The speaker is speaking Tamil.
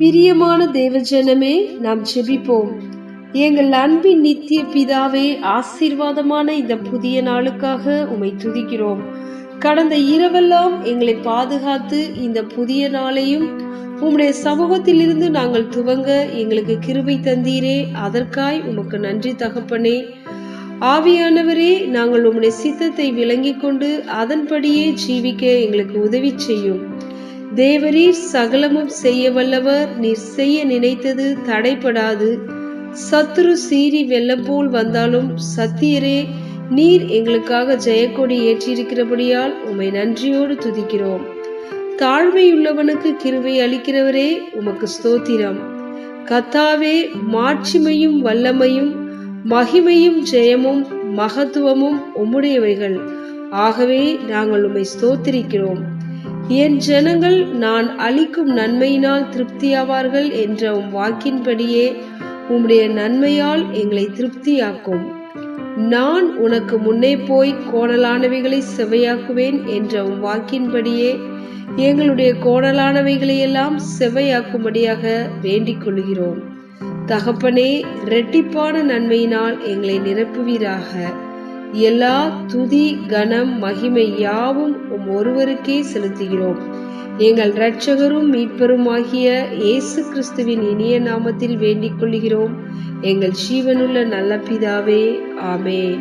பிரியமான தேவஜனமே நாம் ஜெபிப்போம். எங்கள் அன்பின் நித்திய பிதாவே ஆசீர்வாதமான இந்த புதிய நாளுக்காக உமை துதிக்கிறோம். கடந்த இரவெல்லாம் எங்களை பாதுகாத்து இந்த புதிய நாளையும் உம்முடைய சமூகத்திலிருந்து நாங்கள் துவங்க எங்களுக்கு கிருபை தந்தீரே அதற்காய் உமக்கு நன்றி தகப்பனே. ஆவியானவரே நாங்கள் உம்முடைய சித்தத்தை விளங்கிக் கொண்டு அதன்படியே ஜீவிக்க எங்களுக்கு உதவி செய்யும். தேவரீர் சகலமும் செய்ய வல்லவர் நீர் செய்ய நினைத்தது தடைப்படாது சத்துரு சீறி வெள்ளம் போல் வந்தாலும் சத்தியரே நீர் எங்களுக்காக ஜெயக்கொடி ஏற்றியிருக்கிறபடியால் உம்மை நன்றியோடு துதிக்கிறோம். தாழ்மையுள்ளவனுக்கு கிருவை அளிக்கிறவரே உமக்கு ஸ்தோத்திரம். கத்தாவே மாட்சிமையும் வல்லமையும் மகிமையும் ஜெயமும் மகத்துவமும் உம்முடையவைகள். ஆகவே நாங்கள் உம்மை ஸ்தோத்திரிக்கிறோம். என் ஜனங்கள் நான் அளிக்கும் நன்மையினால் திருப்தியாவார்கள் என்ற உம் வாக்கின்படியே உம்முடைய நன்மையால் எங்களை திருப்தியாக்கும். நான் உனக்கு முன்னே போய் கோணலானவைகளை செவையாக்குவேன் என்ற உம் வாக்கின்படியே எங்களுடைய கோணலானவைகளையெல்லாம் செவ்வையாக்கும்படியாக செவையாக்கும்படியாக வேண்டிக் கொள்கிறோம் தகப்பனே இரட்டிப்பான நன்மையினால் எங்களை நிரப்புவீராக. எல்லா துதி கணம் மகிமை யாவும் உம் ஒருவருக்கே செலுத்துகிறோம். எங்கள் இரட்சகரும் மீட்பருமாகிய இயேசு கிறிஸ்துவின் இனிய நாமத்தில் வேண்டிக் கொள்கிறோம் எங்கள் ஜீவனுள்ள நல்ல பிதாவே ஆமே